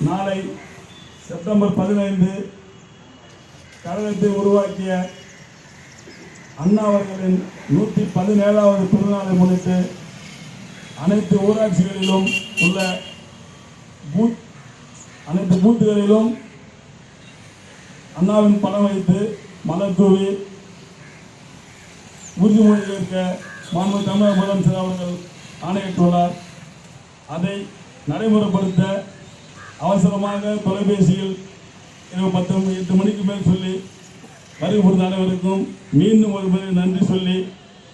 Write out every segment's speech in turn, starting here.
நாளை செப்டம்பர் பதினைந்து கழகத்தை உருவாக்கிய அண்ணா அவர்களின் நூற்றி பதினேழாவது பிறந்தநாளை முன்னிட்டு அனைத்து ஊராட்சிகளிலும் உள்ள பூத் அனைத்து பூத்துகளிலும் அண்ணாவின் படம் வைத்து மலர் தூவி உறுதிமொழி ஏற்க மாண்பு தமிழக முதலமைச்சர் அவர்கள் ஆணையிட்டுள்ளார். அதை நடைமுறைப்படுத்த அவசரமாக தொலைபேசியில் இரவு பத்து மணி எட்டு மணிக்கு மேல் சொல்லி வருகை புரிந்த அனைவருக்கும் மீண்டும் ஒரு முறை நன்றி சொல்லி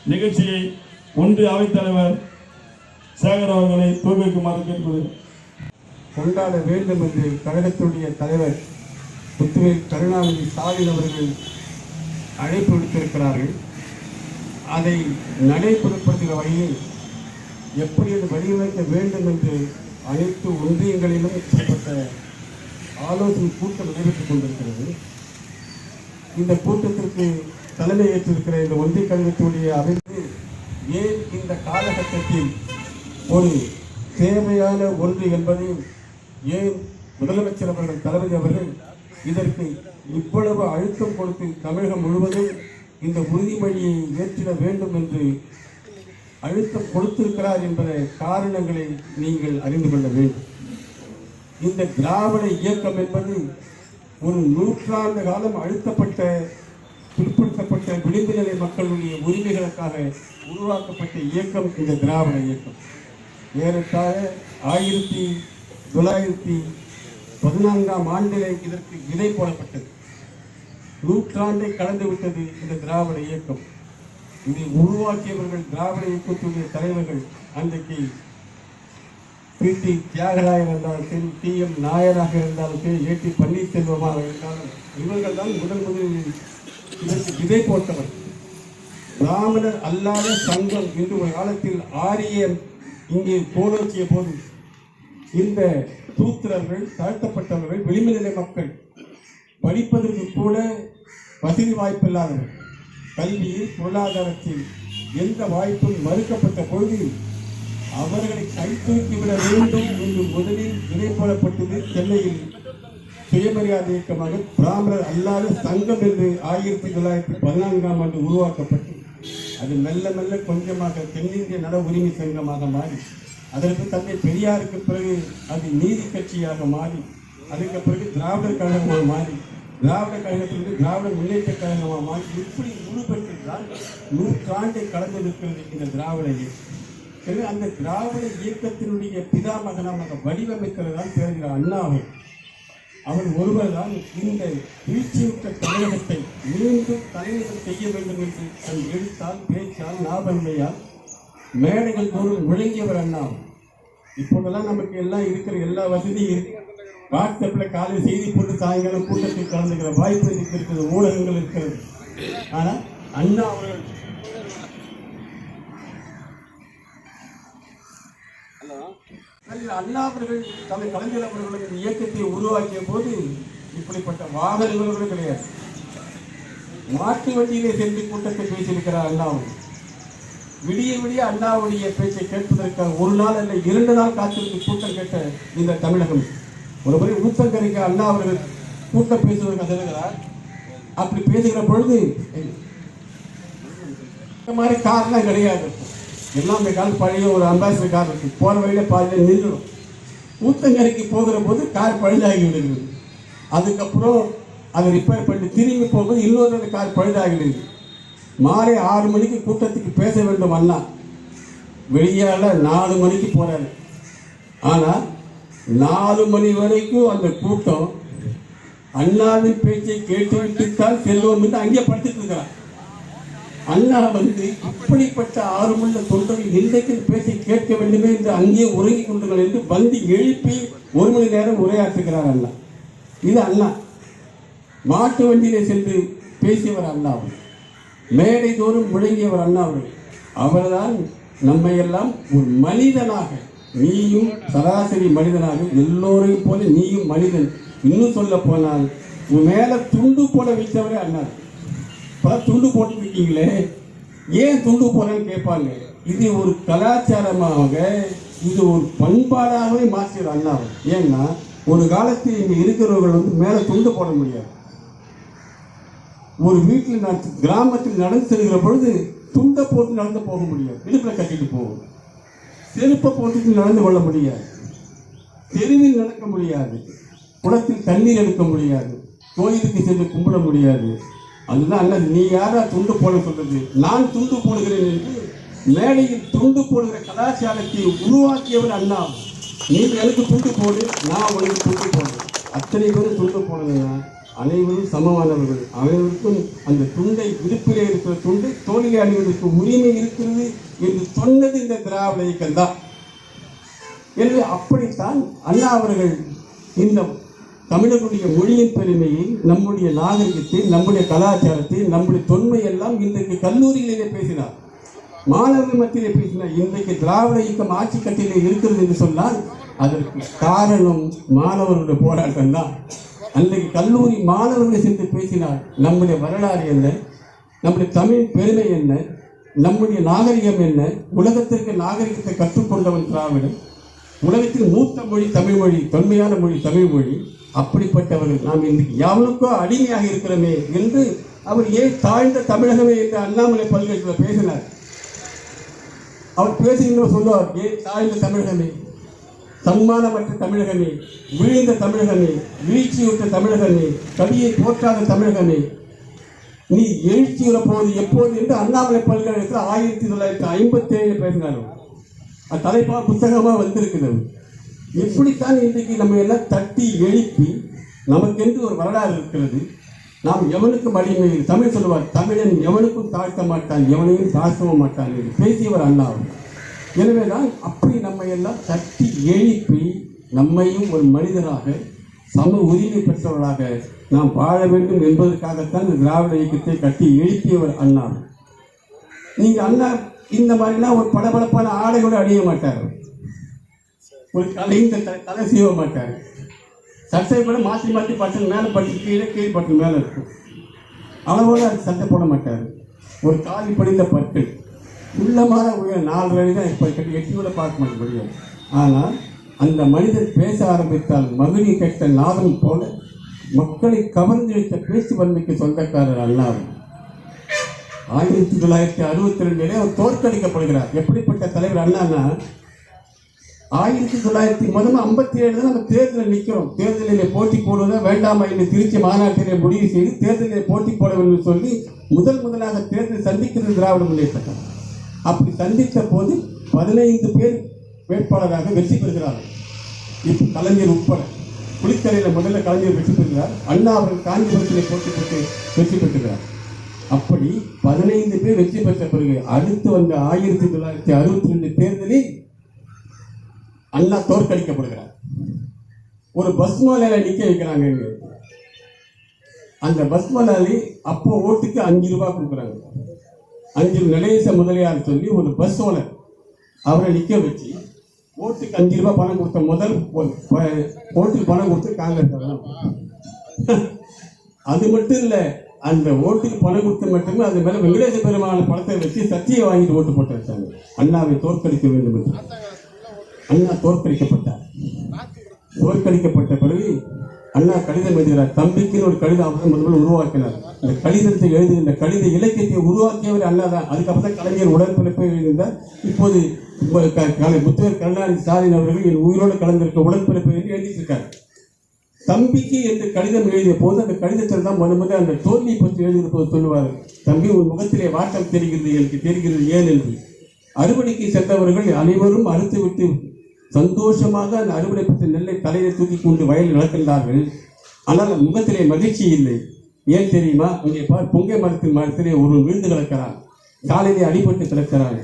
நிகழ்ச்சியை ஒன்றிய அவைத்தலைவர் சேகர் அவர்களை துவக்கி வைக்குமாறு கொண்டாட வேண்டும் என்று கழகத்துடைய தலைவர் முத்துவேல் கருணாநிதி ஸ்டாலின் அவர்கள் அழைப்பு விடுத்திருக்கிறார்கள். அதை நடைமுறைப்படுத்துகிற வகையில் எப்படி அது வடிவமைக்க வேண்டும் என்று அனைத்து ஒன்றியங்களிலும் இப்படிப்பட்ட ஆலோசனை கூட்டம் நடைபெற்றுக் கொண்டிருக்கிறது. இந்த கூட்டத்திற்கு தலைமை ஏற்றிருக்கிற இந்த ஒன்றிய கழகத்துடைய அமைப்பு ஏன் இந்த காலகட்டத்தில் ஒரு தேவையான ஒன்று என்பதையும் ஏன் முதலமைச்சர் அவர்கள் தளபதி அவர்கள் இதற்கு இவ்வளவு அழுத்தம் கொடுத்து தமிழகம் முழுவதும் இந்த உறுதிமொழியை ஏற்றிட வேண்டும் என்று அழுத்தம் கொடுத்திருக்கிறார் என்ற காரணங்களை நீங்கள் அறிந்து கொள்ள வேண்டும். இந்த திராவிட இயக்கம் என்பது ஒரு நூற்றாண்டு காலம் அழுத்தப்பட்ட பிற்படுத்தப்பட்ட விளிம்பு நிலை மக்களுடைய உரிமைகளுக்காக உருவாக்கப்பட்ட இயக்கம் இந்த திராவிட இயக்கம். ஏறத்தாழ ஆயிரத்தி தொள்ளாயிரத்தி பதினான்காம் ஆண்டிலே இதற்கு விதை போடப்பட்டது. நூற்றாண்டை கடந்துவிட்டது இந்த திராவிட இயக்கம். இதை உருவாக்கியவர்கள் திராவிட இயக்கத்துடைய தலைவர்கள் அன்றைக்கு பி டி தியாகராயர் இருந்தாலும் சரி டி எம் நாயராக இருந்தாலும் சரி ஏ டி பன்னீர்செல்வமாக இருந்தாலும் இவர்கள் தான் முதல் முதலில் இதற்கு விதை போட்டவர். பிராமணர் அல்லாத சங்கம் என்று ஒரு காலத்தில் ஆரியம் இங்கே போலோச்சிய போது இந்த தூத்திரர்கள் தாழ்த்தப்பட்டவர்கள் விளிம்புநிலை மக்கள் படிப்பதற்கு கூட வசதி வாய்ப்பில்லாதவர்கள். கல்வியில் பொருளாதாரத்தில் எந்த வாய்ப்பும் மறுக்கப்பட்ட பொழுதில் அவர்களை கைத்தூக்கிவிட வேண்டும் என்று முதலில் விதை சென்னையில் சுயமரியாதை இயக்கமாக பிராமணர் அல்லாத சங்கம் என்று ஆயிரத்தி தொள்ளாயிரத்தி பதினான்காம் ஆண்டு உருவாக்கப்பட்டு அது மெல்ல மெல்ல கொஞ்சமாக தென்னிந்திய நல உரிமை சங்கமாக மாறி அதற்கு தந்தை பெரியாருக்கு பிறகு அது நீதி கட்சியாக மாறி அதுக்கு பிறகு திராவிடர் கழகம் மாறி திராவிட கழகத்திலிருந்து திராவிட முன்னேற்ற கழகமாக மாற்றி இப்படி உருப்பெற்றுதான் நூற்றாண்டை நிற்கிறது இந்த திராவிட இயக்கம். எனவே அந்த திராவிட இயக்கத்தினுடைய பிதாமகனமாக வடிவமைக்கிறது தான் பேருகிற அண்ணாவை அவர் ஒருவர் தான் இந்த வீழ்ச்சியுற்ற தமிழகத்தை மீண்டும் தலைநகர் செய்ய வேண்டும் என்று தன் எழுத்தால் பேச்சால் லாபன்மையால் மேடைகள் தோறும் விளங்கியவர் அண்ணா இப்போதெல்லாம் நமக்கு எல்லாம் இருக்கிற எல்லா வசதியும் இருக்கு. வாட்ஸ்அப்பில் காலை செய்தி போட்டு சாயங்காலம் கூட்டத்தில் கலந்துக்கிற வாய்ப்பு இருக்கிறது ஊடகங்கள் இருக்கிறது. ஆனால் அண்ணா அவர்கள் அண்ணா அவர்கள் தலை கலைஞர் அவர்களும் இந்த இயக்கத்தை உருவாக்கிய போது இப்படிப்பட்ட வாகனங்கள் கூட கிடையாது. மாட்டு வண்டியிலே சென்று கூட்டத்தை பேசியிருக்கிறார் அண்ணாவும் விடிய விடிய அண்ணாவுடைய பேச்சை கேட்பதற்காக ஒரு நாள் அல்ல இரண்டு நாள் காத்திருந்து கூட்டம் கேட்ட இந்த தமிழகம். ஒரு முறை ஊத்தங்கரைக்கு அண்ணா அவர்கள் கூட்டம் பேசுவதற்கு செல்கிறார் அப்படி பேசுகிற பொழுது இந்த மாதிரி கார்லாம் கிடையாது. எல்லாம் இந்த கால் பழைய ஒரு அம்பாசிடர் கார் இருக்கு. போகிற வழியில பாதியில் நின்றுடும். ஊத்தங்கரைக்கு போகிற போது கார் பழுதாகி விடுகிறது. அதுக்கப்புறம் அதை ரிப்பேர் பண்ணி திரும்பி போகும்போது இன்னொரு கார் பழுதாகி விடுகிறது. மாலை ஆறு மணிக்கு கூட்டத்துக்கு பேச வேண்டும் அண்ணா வெளியால நாலு மணிக்கு போறாரு. ஆனால் நாலு மணி வரைக்கும் அந்த கூட்டம் அண்ணாவின் பேச்சை கேட்டுவிட்டுத்தான் செல்வோம் என்று அங்கே படுத்துட்டு இருக்கிறார். அண்ணா வந்து இப்படிப்பட்ட ஆர்வமுள்ள தொண்டர்கள் இன்றைக்கு பேச்சை கேட்க வேண்டுமே என்று அங்கே உறங்கிக் கொண்டுங்கள் என்று வந்து எழுப்பி ஒரு மணி நேரம் உரையாற்றுகிறார் அண்ணா. இது அண்ணா. மாட்டு வண்டியிலே சென்று பேசியவர் அண்ணா அவர். மேடை தோறும் முழங்கியவர் அண்ணா அவர் அவர்தான் நம்மையெல்லாம் ஒரு மனிதனாக நீயும் சராசரி மனிதனாக எல்லோரையும் போல நீயும் மனிதன். இன்னும் சொல்ல போனால் உன் மேல துண்டு போட வைத்தவரே அண்ணா பல துண்டு போட்டு இருக்கீங்களே ஏன் துண்டு போறேன்னு கேட்பாங்க. இது ஒரு கலாச்சாரமாக இது ஒரு பண்பாடாகவே மாற்றியது அண்ணா ஏன்னா ஒரு காலத்தில் இங்கே இருக்கிறவர்கள் வந்து மேலே துண்டு போட முடியாது. ஒரு வீட்டில் நான் கிராமத்தில் நடந்து செல்கிற பொழுது துண்டை போட்டு நடந்து போக முடியாது. இடுப்பில் கட்டிட்டு போகும். செருப்பை போட்டுட்டு நடந்து கொள்ள முடியாது. தெருவில் நடக்க முடியாது. குளத்தில் தண்ணீர் எடுக்க முடியாது. கோயிலுக்கு சென்று கும்பிட முடியாது. அதுதான் அல்லது நீ யாரா துண்டு போட சொல்றது? நான் துண்டு போடுகிறேன் என்று மேடையில் துண்டு போடுகிற கலாச்சாரத்தை உருவாக்கியவர் அண்ணா நீ எனக்கு துண்டு போடு நான் உனக்கு துண்டு போடு அத்தனை பேரும் துண்டு போடுங்கன்னா அனைவரும் சமமானவர்கள். அனைவருக்கும் அந்த துண்டை விருப்பிலே இருக்கிற துண்டை தோழிலே அணிவதற்கு உரிமை இருக்கிறது என்று சொன்னது இந்த திராவிட இயக்கம் தான் எனவே அப்படித்தான் அண்ணா அவர்கள் இந்த தமிழர்களுடைய மொழியின் பெருமையை நம்முடைய நாகரிகத்தை நம்முடைய கலாச்சாரத்தை நம்முடைய தொன்மை எல்லாம் இன்றைக்கு கல்லூரிகளிலே பேசினார். மாணவர்கள் மத்தியிலே பேசினார். இன்றைக்கு திராவிட இயக்கம் ஆட்சி கட்டிலே இருக்கிறது என்று சொன்னால் அதற்கு காரணம் மாணவர்களுடைய போராட்டம் தான் அன்றைக்கு கல்லூரி மாணவர்களை சென்று பேசினார் நம்முடைய வரலாறு என்ன? நம்முடைய தமிழ் பெருமை என்ன? நம்முடைய நாகரிகம் என்ன? உலகத்திற்கு நாகரிகத்தை கற்றுக்கொண்டவன் திராவிடன். உலகத்தின் மூத்த மொழி தமிழ் மொழி தொன்மையான மொழி தமிழ் மொழி. அப்படிப்பட்டவர்கள் நாம் இன்றைக்கு எவனுக்கோ அடிமையாக இருக்கிறோமே என்று அவர் ஏன் தாழ்ந்த தமிழகமே என்று அண்ணாமலை பல்கலைக்கழகம் பேசினார். அவர் பேசுகின்ற சொல்லுவார் ஏன் தாழ்ந்த தமிழகமே? சன்மானமற்ற தமிழகமே விழுந்த தமிழகமே வீழ்ச்சியுற்ற தமிழகமே கவியை போற்றாத தமிழகமே. நீ எழுச்சியுற போது எப்போது என்று அண்ணாமலை பல்கலைக்கழகத்தில் ஆயிரத்தி தொள்ளாயிரத்தி ஐம்பத்தி ஏழு பேசினார் அது தலைப்பா புத்தகமாக வந்திருக்கிறது. எப்படித்தான் இன்றைக்கு நம்ம எல்லாம் தட்டி எழுப்பி நமக்கென்று ஒரு வரலாறு இருக்கிறது. நாம் எவனுக்கும் அடிமை தமிழ் சொல்லுவார். தமிழன் எவனுக்கும் தாழ்த்த மாட்டான் எவனையும் தாழ்த்தவும் மாட்டான் என்று பேசியவர் அண்ணா எனவேதான் அப்படி நம்ம எல்லாம் தட்டி எழுப்பி நம்மையும் ஒரு மனிதராக சம உரிமை பெற்றவராக நாம் வாழ வேண்டும் என்பதற்காகத்தான் இந்த திராவிட இயக்கத்தை கட்டி எழுப்பியவர் அண்ணா நீங்க அண்ணா இந்த மாதிரிலாம் ஒரு பளபளப்பான ஆடை கூட அணிய மாட்டார். ஒரு கலைந்த தலை செய்ய மாட்டார். சட்டை கூட மாற்றி மாற்றி பட்டன் மேலே பட்டன் கீழே கீழ் பட்டன் மேலே இருக்கும். அளவோட அது சட்டை போட மாட்டார். ஒரு காலி படிந்த பட்டு. உள்ளமான உயர் நாலு வழி தான் இப்போ கட்டி எட்டி பார்க்க முடியும். ஆனால் அந்த மனிதர் பேச ஆரம்பித்தால் மகிழி கேட்ட நாதம் போல மக்களை கவர்ந்தெடுத்த பேச்சு வன்மைக்கு சொந்தக்காரர் அண்ணாவும் ஆயிரத்தி தொள்ளாயிரத்தி அறுபத்தி ரெண்டிலே அவர் தோற்கடிக்கப்படுகிறார். எப்படிப்பட்ட தலைவர் அண்ணான்னா ஆயிரத்தி தொள்ளாயிரத்தி முதல்ல ஐம்பத்தி ஏழு நம்ம தேர்தலில் நிற்கிறோம் தேர்தலில் போட்டி போடுவதை வேண்டாமா என்று திருச்சி மாநாட்டிலே முடிவு செய்து தேர்தலில் போட்டி போட வேண்டும் சொல்லி முதல் முதலாக தேர்தல் சந்திக்கிறது திராவிட முன்னேற்ற அப்படி சந்தித்த போது பதினைந்து பேர் வேட்பாளராக வெற்றி பெறுகிறார்கள். இப்போ கலைஞர் உட்பட குளித்தலையில் முதல்ல கலைஞர் வெற்றி பெறுகிறார். அண்ணா அவர்கள் காஞ்சிபுரத்திலே போட்டி போட்டு வெற்றி பெற்றுகிறார் அப்படி பதினைந்து பேர் வெற்றி பெற்ற பிறகு அடுத்து வந்த ஆயிரத்தி தொள்ளாயிரத்தி அறுபத்தி ரெண்டு தேர்தலில் அண்ணா தோற்கடிக்கப்படுகிறார். ஒரு பஸ் மலையில் நிற்க வைக்கிறாங்க அந்த பஸ் மலாலி அப்போ ஓட்டுக்கு அஞ்சு ரூபாய் கொடுக்குறாங்க. அஞ்சு நடேச முதலியார் சொல்லி ஒரு பஸ் ஓனர் அவரை நிற்க வச்சு ஓட்டுக்கு அஞ்சு ரூபாய் பணம் கொடுத்த முதல் ஓட்டுக்கு பணம் கொடுத்து காங்கிரஸ் அது மட்டும் இல்லை அந்த ஓட்டுக்கு பணம் கொடுத்து மட்டுமே அது மேலே வெங்கடேச பெருமான பணத்தை வச்சு சத்தியை வாங்கிட்டு ஓட்டு போட்டு வச்சாங்க அண்ணாவை தோற்கடிக்க வேண்டும் என்று. அண்ணா தோற்கடிக்கப்பட்டார். தோற்கடிக்கப்பட்ட பிறகு அண்ணா கடிதம் எழுதுகிறார் தம்பிக்குன்னு ஒரு கடித அவசரம் முதல்ல உருவாக்கினார். இந்த கடிதத்தை எழுதுகின்ற கடித இலக்கியத்தை உருவாக்கியவர் அண்ணா தான் அதுக்கப்புறம் தான் கலைஞர் உடன்பிறப்பை எழுதியிருந்தார். இப்போது இப்ப க- புத்தகர் கருணாநிதி ஸ்டாலின் அவர்கள் என் உயிரோடு கலந்திருக்க உடன்பிறப்பு என்று எழுதியிருக்கார். தம்பிக்கு என்று கடிதம் எழுதிய போது அந்த கடிதத்தில் தான் முத முதல் அந்த தோல்வியை பற்றி எழுதியிருப்பது போது சொல்லுவார். தம்பி உன் முகத்திலே வாட்டம் தெரிகிறது எனக்கு தெரிகிறது ஏன் என்று. அறுவடைக்கு சென்றவர்கள் அனைவரும் அறுத்துவிட்டு சந்தோஷமாக அந்த அறுவடை பெற்ற நெல்லை தலையை தூக்கி கொண்டு வயலில் நடக்கின்றார்கள் ஆனால் முகத்திலே மகிழ்ச்சி இல்லை. ஏன் தெரியுமா? இங்கே பார் பொங்கை மரத்தின் மரத்திலே ஒரு விழுந்து கிடக்கிறான். காலையிலே அடிபட்டு கிடக்கிறான்.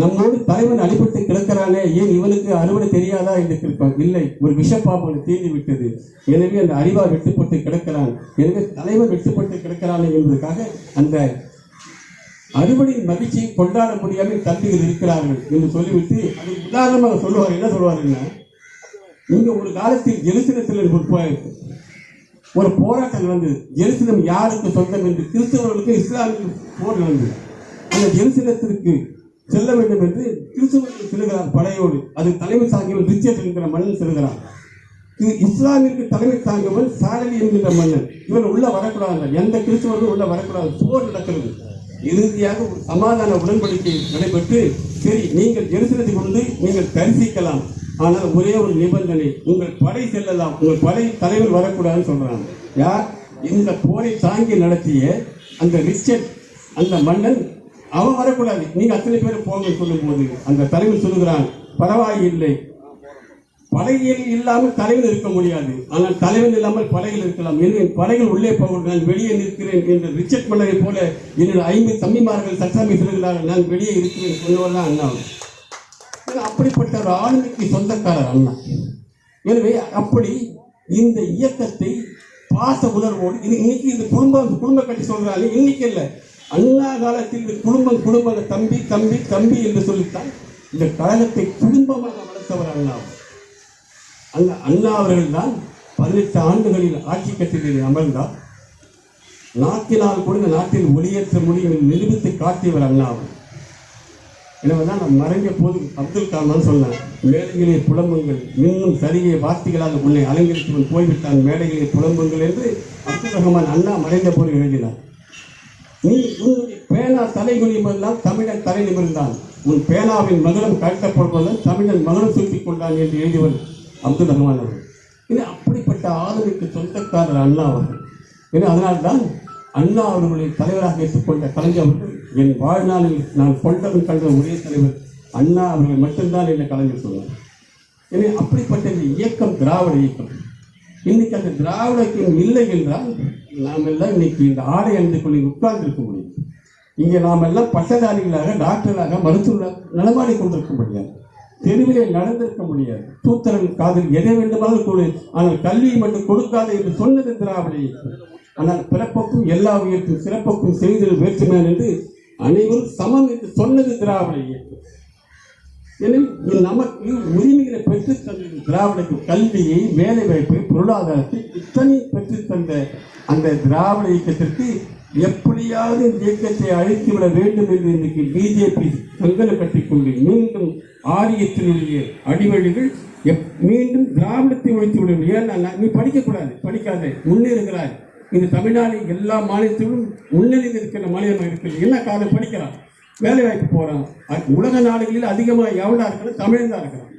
நம்மோடு தலைவன் அடிபட்டு கிடக்கிறானே ஏன் இவனுக்கு அறுவடை தெரியாதா என்று கேட்பான் இல்லை. ஒரு விஷப்பாம்பு தீர்ந்து விட்டது. எனவே அந்த அறிவா வெட்டுப்பட்டு கிடக்கிறான். எனவே தலைவன் வெட்டுப்பட்டு கிடக்கிறானே என்பதற்காக அந்த அறுவடையின் மகிழ்ச்சியை கொண்டாட முடியாமல் தம்பிகள் இருக்கிறார்கள் என்று சொல்லிவிட்டு அது உதாரணமாக சொல்லுவார். என்ன சொல்லுவாருன்னா இங்க ஒரு காலத்தில் எருசலத்தில் ஒரு ஒரு போராட்டம் நடந்தது. எருசலம் யாருக்கு சொந்தம் என்று கிறிஸ்தவர்களுக்கு இஸ்லாமிய போர் நடந்தது. அந்த எருசலத்திற்கு செல்ல வேண்டும் என்று கிறிஸ்தவர்கள் செல்கிறார் படையோடு. அது தலைமை சாங்கியவன் ரிச்சர்ட் என்கிற மன்னன் செல்கிறார். இது இஸ்லாமிற்கு தலைமை தாங்குவன் சாரதி என்கின்ற மன்னன். இவன் உள்ள வரக்கூடாது. எந்த கிறிஸ்தவர்களும் உள்ள வரக்கூடாது. போர் நடக்கிறது. இறுதியாக ஒரு சமாதான உடன்படிக்கை நடைபெற்று சரி நீங்கள் ஜெருசலத்தை கொண்டு நீங்கள் தரிசிக்கலாம். ஆனால் ஒரே ஒரு நிபந்தனை உங்கள் படை செல்லலாம் உங்கள் படை தலைவர் வரக்கூடாதுன்னு சொல்றாங்க. யார்? இந்த போரை தாங்கி நடத்திய அந்த ரிச்சர்ட் அந்த மன்னன் அவன் வரக்கூடாது. நீங்க அத்தனை பேர் போங்க சொல்லும்போது அந்த தலைவர் சொல்லுகிறான் பரவாயில்லை படையில் இல்லாமல் தலைவன் இருக்க முடியாது. ஆனால் தலைவன் இல்லாமல் படையில் இருக்கலாம். எனவே என் படைகள் உள்ளே போக நான் வெளியே நிற்கிறேன் என்ற ரிச்சர்ட் மன்னரை போல என்னோட ஐந்து தம்பிமார்கள் சட்டமை சொல்கிறார்கள் நான் வெளியே இருக்கிறேன் சொன்னவர்தான் அண்ணா. அப்படிப்பட்ட ஒரு ஆளுமைக்கு சொந்தக்காரர் அண்ணா. எனவே அப்படி இந்த இயக்கத்தை பாச உணர்வோடு இன்னைக்கு இந்த குடும்பம் குடும்ப கட்டி சொல்றாங்க இன்னைக்கு இல்லை. அண்ணா காலத்தில் இந்த குடும்பம் குடும்ப தம்பி தம்பி தம்பி என்று சொல்லித்தான் இந்த கழகத்தை குடும்பமாக வளர்த்தவர் அண்ணா. அல்ல அண்ணா அவர்கள் தான் பதினெட்டு ஆண்டுகளில் ஆட்சி கட்டிலில் அமர்ந்தார். நாட்டினால் கூட இந்த நாட்டில் ஒளியேற்ற முடியும் நிரூபித்து காட்டியவர் அண்ணா அவர் எனவே தான் நான் மறைஞ்ச போது அப்துல் கலாம் சொன்னேன் மேடைகளே புலம்புங்கள். இன்னும் சரியை வார்த்தைகளால் உன்னை அலங்கரித்து போய்விட்டான். மேடைகளே புலம்புங்கள் என்று அப்துல் ரஹ்மான் அண்ணா மறைந்த போது எழுதினார். நீ உன்னுடைய பேனா தலை குனியும்போதெல்லாம் தமிழன் தலை நிமிர்ந்தான். உன் பேனாவின் மகனும் கட்டப்படுவதால் தமிழன் மகனும் சுட்டிக் கொண்டான் என்று எழுதியவர் அப்துல் ரஹ்மான் அவர்கள். இது அப்படிப்பட்ட ஆதரவுக்கு சொந்தக்காரர் அண்ணா அவர்கள். ஏன்னா அதனால்தான் அண்ணா அவர்களை தலைவராக ஏற்றுக்கொண்ட கலைஞர் அவர்கள் என் வாழ்நாளில் நான் கொண்டவன் கண்ட ஒரே தலைவர் அண்ணா அவர்கள் மட்டும்தான் என்னை கலைஞர் சொன்னார் எனவே அப்படிப்பட்ட இந்த இயக்கம் திராவிட இயக்கம். இன்னைக்கு அந்த திராவிட இயக்கம் இல்லை என்றால் நாம் எல்லாம் இன்னைக்கு இந்த ஆடை அணிந்து கொண்டு உட்கார்ந்திருக்க முடியும். இங்கே நாம் எல்லாம் பட்டதாரிகளாக டாக்டராக மருத்துவராக நடமாடி கொண்டிருக்க முடியாது. தெருவிலே நடந்திருக்க முடியாது. தூத்தரன் காதில் எதை வேண்டுமானாலும் கொடு. ஆனால் கல்வியை மட்டும் கொடுக்காது என்று சொன்னது திராவிட ஆனால் பிறப்புக்கும் எல்லா உயிர்க்கும் சிறப்புக்கும் செய்தல் வேற்றுமையான் என்று அனைவரும் சமம் என்று சொன்னது திராவிட இயக்கம் எனவே இது நமக்கு உரிமைகளை பெற்றுத் தந்த திராவிடக்கு கல்வியை வேலை வாய்ப்பை பொருளாதாரத்தை இத்தனை பெற்றுத் தந்த அந்த திராவிட இயக்கத்திற்கு எப்படியாவது இந்த இயக்கத்தை அழித்து விட வேண்டும் என்று இன்றைக்கு பிஜேபி கங்கனை கட்டிக்கொண்டு மீண்டும் ஆரியத்தினுடைய அடிவழிகள் எப் மீண்டும் திராவிடத்தை ஒழித்து விட ஏன்னா நீ படிக்கக்கூடாது. படிக்காத. முன்னேறுகிறாய் இந்த தமிழ்நாடு எல்லா மாநிலத்திலும் முன்னணியில் இருக்கிற மாநிலமாக இருக்கிறது. என்ன காரணம் படிக்கிறான் வேலை வாய்ப்பு போகிறான் உலக நாடுகளில் அதிகமாக எவ்வளோ இருக்கிறது தமிழன் தான் இருக்கிறான்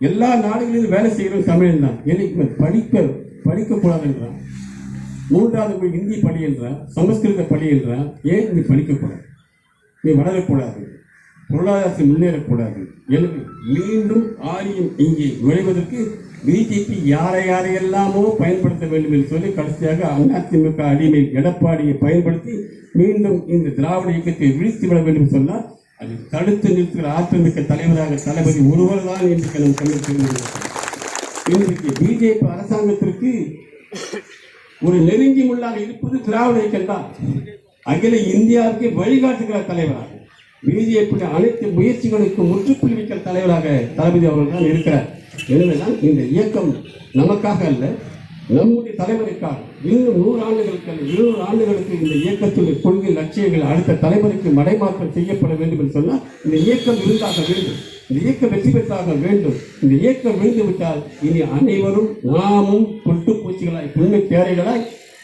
எல்லா நாடுகளிலும் வேலை செய்கிறோம் தமிழன் தான் எனக்கு படிக்க படிக்கக்கூடாதுன்றான். மூன்றாவது போய் ஹிந்தி படி என்றான் சமஸ்கிருத படி ஏன் நீ படிக்கக்கூடாது நீ வளரக்கூடாது பொருளாதாரத்தை முன்னேறக்கூடாது எனவே மீண்டும் ஆரியம் இங்கே நுழைவதற்கு பிஜேபி யாரை யாரையெல்லாமோ பயன்படுத்த வேண்டும் என்று சொல்லி கடைசியாக அதிமுக அடிமை எடப்பாடியை பயன்படுத்தி மீண்டும் இந்த திராவிட இயக்கத்தை வீழ்த்தி விட வேண்டும் சொன்னால் அதை தடுத்து நிறுத்துகிற ஆற்றல் தலைவராக தளபதி ஒருவர் தான் என்று நம் கண்ணில் இன்றைக்கு பிஜேபி அரசாங்கத்திற்கு ஒரு நெருங்கி முள்ளாக இருப்பது திராவிட இயக்கம் தான் அகில இந்தியாவுக்கு வழிகாட்டுகிற தலைவராக. பிஜேபி அனைத்து முயற்சிகளுக்கும் முற்றுப்புள்ளி வைக்கிற தலைவராக தளபதி அவர்கள் தான் இருக்கிறார் எனவேதான் இந்த இயக்கம் நமக்காக அல்ல நம்முடைய தலைவருக்காக. இன்னும் நூறு ஆண்டுகளுக்கு அல்ல இருநூறு ஆண்டுகளுக்கு இந்த இயக்கத்துடைய கொள்கை லட்சியங்கள் அடுத்த தலைமுறைக்கு மடைமாற்றம் செய்யப்பட வேண்டும் என்று சொன்னால் இந்த இயக்கம் இருந்தாக வேண்டும். இந்த இயக்கம் வெற்றி பெற்றாக வேண்டும். இந்த இயக்கம் விழுந்து விட்டால் இனி அனைவரும் நாமும் பொட்டுப்பூச்சிகளாய் புண்மை தேரைகளாய்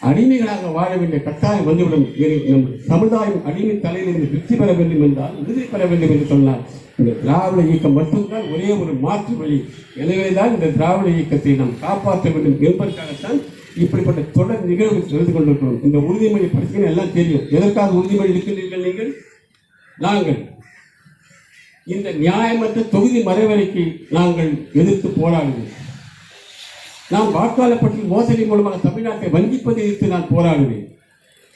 அடிமைகளாக வாழ வேண்டிய கட்டாயம் வந்துவிடும். நம் சமுதாயம் அடிமை தலையிலிருந்து வெற்றி பெற வேண்டும் என்றால் விருதி பெற வேண்டும் என்று சொன்னார் இந்த திராவிட இயக்கம் மட்டும்தான் ஒரே ஒரு மாற்று வழி. எனவேதான் இந்த திராவிட இயக்கத்தை நாம் காப்பாற்ற வேண்டும் என்பதற்காகத்தான் இப்படிப்பட்ட தொடர் நிகழ்வு செய்து கொண்டிருக்கிறோம். இந்த உறுதிமொழி பிரச்சனை எல்லாம் தெரியும். எதற்காக உறுதிமொழி இருக்கிறீர்கள் நீங்கள்? நாங்கள். இந்த நியாயமற்ற தொகுதி மறைவரைக்கு நாங்கள் எதிர்த்து போராடுவோம். நான் வாக்காளர் பற்றி மோசடி மூலமாக தமிழ்நாட்டை வஞ்சிப்பதை எதிர்த்து நான் போராடுவேன்.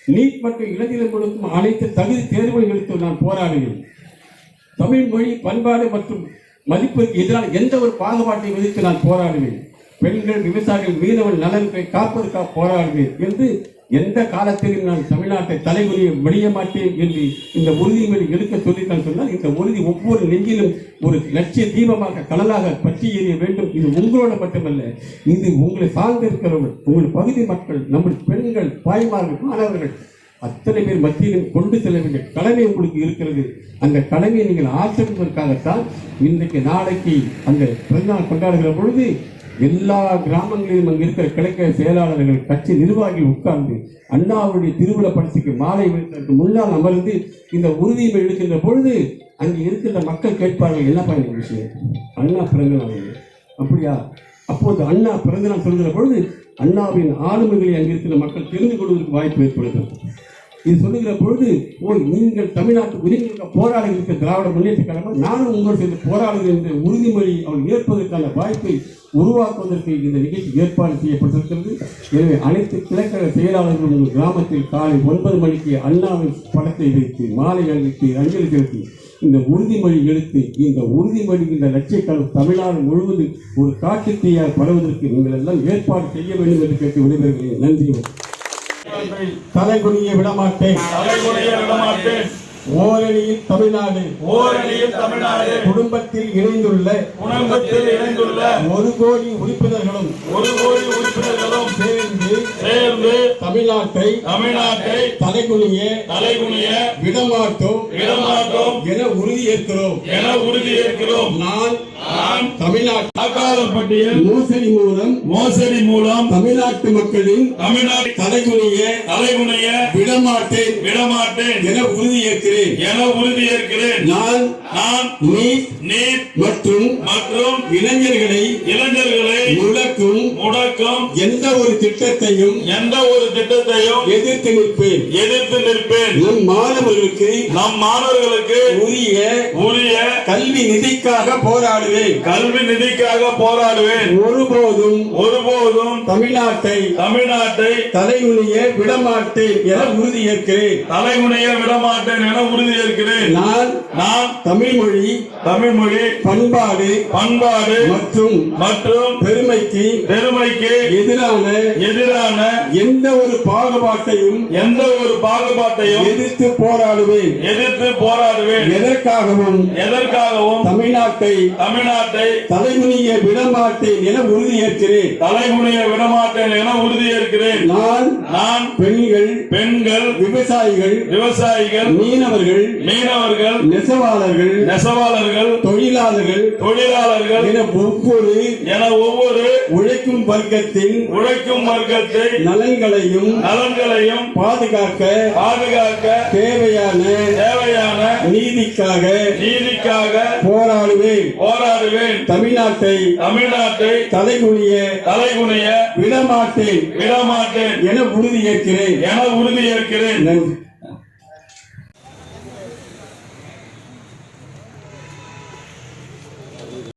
நீட் மற்றும் இளைஞர்கள் அனைத்து தகுதி தேர்வுகள் எடுத்து நான் போராடுவேன். தமிழ் மொழி பண்பாடு மற்றும் மதிப்பிற்கு எதிரான எந்த ஒரு பாகுபாட்டையும் எதிர்த்து நான் போராடுவேன். பெண்கள் விவசாயிகள் மீனவன் நலன்களை காப்பதற்காக போராடுவேன் என்று எந்த காலத்திலும் நான் தமிழ்நாட்டை தலைமுறையை வெளிய மாட்டேன் என்று இந்த உறுதிமொழி எடுக்க சொல்லி சொன்னால் இந்த உறுதி ஒவ்வொரு நெஞ்சிலும் ஒரு லட்சிய தீபமாக கடலாக பற்றி எறிய வேண்டும். இது உங்களோட மட்டுமல்ல. இது உங்களை சார்ந்திருக்கிறவர்கள் உங்கள் பகுதி மக்கள் நம்முடைய பெண்கள் தாய்மார்கள் மாணவர்கள் அத்தனை பேர் மத்தியிலும் கொண்டு செல்ல வேண்டிய கடமை உங்களுக்கு இருக்கிறது. அந்த கடமையை நீங்கள் ஆசிரியர்களுக்காகத்தான் இன்றைக்கு நாளைக்கு அந்த பிறந்தநாள் கொண்டாடுகிற பொழுது எல்லா கிராமங்களிலும் அங்கே இருக்கிற கிழக்க செயலாளர்கள் கட்சி நிர்வாகிகள் உட்கார்ந்து அண்ணாவுடைய திருவிழா பரிசுக்கு மாலை விழுந்ததற்கு முன்னால் அமர்ந்து இந்த உறுதியை எடுக்கின்ற பொழுது அங்கே இருக்கின்ற மக்கள் கேட்பார்கள் என்ன பண்ண விஷயம்? அண்ணா பிறந்த நாள் அப்படியா? அப்போது அண்ணா பிறந்த நாள் சொல்கிற பொழுது அண்ணாவின் ஆளுமைகளை அங்கே இருக்கிற மக்கள் தெரிந்து கொள்வதற்கு வாய்ப்பு ஏற்படுகிறது. இது சொல்லுகிற பொழுது ஓ நீங்கள் தமிழ்நாட்டு உரிமைகளுக்கு போராட திராவிட முன்னேற்ற கழகம் நானும் உங்களோடு சேர்ந்து என்ற உறுதிமொழி அவள் ஏற்பதற்கான வாய்ப்பை உருவாக்குவதற்கு இந்த நிகழ்ச்சி ஏற்பாடு செய்யப்பட்டிருக்கிறது. எனவே அனைத்து கிழக்கழக செயலாளர்களும் உங்கள் கிராமத்தில் காலை ஒன்பது மணிக்கு அண்ணாவின் படத்தை வைத்து மாலை அளித்து அஞ்சலி செலுத்தி இந்த உறுதிமொழி எடுத்து இந்த உறுதிமொழி இந்த லட்சியக்காலம் தமிழ்நாடு முழுவதும் ஒரு காட்டு தீயாக பரவுவதற்கு நீங்கள் எல்லாம் ஏற்பாடு செய்ய வேண்டும் என்று கேட்டு விடைபெறுகிறேன். நன்றி. தலைகுனிய விடமாட்டேன். தலைகுனிய விடமாட்டேன். ஓரணியில் தமிழ்நாடு. ஓரணியில் தமிழ்நாடு. குடும்பத்தில் இணைந்துள்ள குடும்பத்தில் இணைந்துள்ள ஒரு கோடி உறுப்பினர்களும் ஒரு கோடி உறுப்பினர்களும் சேர்ந்து சேர்ந்து தமிழ்நாட்டை தமிழ்நாட்டை தலைகுனிய தலைகுனிய விடமாட்டோம் விடமாட்டோம் என உறுதியேற்கிறோம். என உறுதியேற்கிறோம். நான் நான் தமிழ்நாட்டு வாக்காளர் மோசடி மூலம் மோசடி மூலம் தமிழ்நாட்டு மக்களின் தமிழ்நாடு தலைகுனிய தலைகுனிய விடமாட்டேன் விடமாட்டேன் என உறுதியேற்கிறேன். என உறுதியேற்கிறேன் நான் நான் நீட் நீட் மற்றும் மற்றும் இளைஞர்களை இளைஞர்களை முடக்கும் முடக்கும் எந்த ஒரு திட்டத்தையும் எந்த ஒரு திட்டத்தையும் எதிர்த்து நிற்பேன். எதிர்த்து நிற்பேன். நம் மாணவர்களுக்கு நம் மாணவர்களுக்கு உரிய உரிய கல்வி நிதிக்காக போராடுவேன். கல்வி நிதிக்காக போராடுவேன். ஒருபோதும் ஒருபோதும் தமிழ்நாட்டை தமிழ்நாட்டை தலைகுனிய விடமாட்டேன் என உறுதியேற்கிறேன் தலைமுனைய விடமாட்டேன் என உறுதியேற்கிறேன் நான் நான் தமிழ் மொழி தமிழ் மொழி பண்பாடு பண்பாடு மற்றும் மற்றும் பெருமைக்கு பெருமைக்கு எதிரான எதிரான எந்த ஒரு பாகுபாட்டையும் எந்த ஒரு பாகுபாட்டையும் எதிர்த்து போராடுவேன். எதிர்த்து போராடுவேன். எதற்காகவும் எதற்காகவும் தமிழ்நாட்டை தமிழ்நாட்டை தலைகுனிய விடமாட்டேன் என உறுதியேற்கிறேன். தலைமுனைய விடமாட்டேன் என உறுதியேற்கிறேன். நான் நான் பெண்கள் பெண்கள் விவசாயிகள் விவசாயிகள் மீனவர்கள் மீனவர்கள் நெசவாளர்கள் நெசவாளர்கள் தொழிலாளர்கள் தொழிலாளர்கள் என ஒவ்வொரு என ஒவ்வொரு உழைக்கும் வர்க்கத்தின் உழைக்கும் வர்க்கத்தை நலன்களையும் நலன்களையும் பாதுகாக்க பாதுகாக்க தேவையான தேவையான நீதிக்காக நீதிக்காக போராடுவேன். போராடுவேன். தமிழ்நாட்டை தமிழ்நாட்டை தலைகுனிய தலைகுனிய விடமாட்டேன். விடமாட்டேன். என உறுதியேற்கிறேன். என உறுதியேற்கிறேன். நன்றி.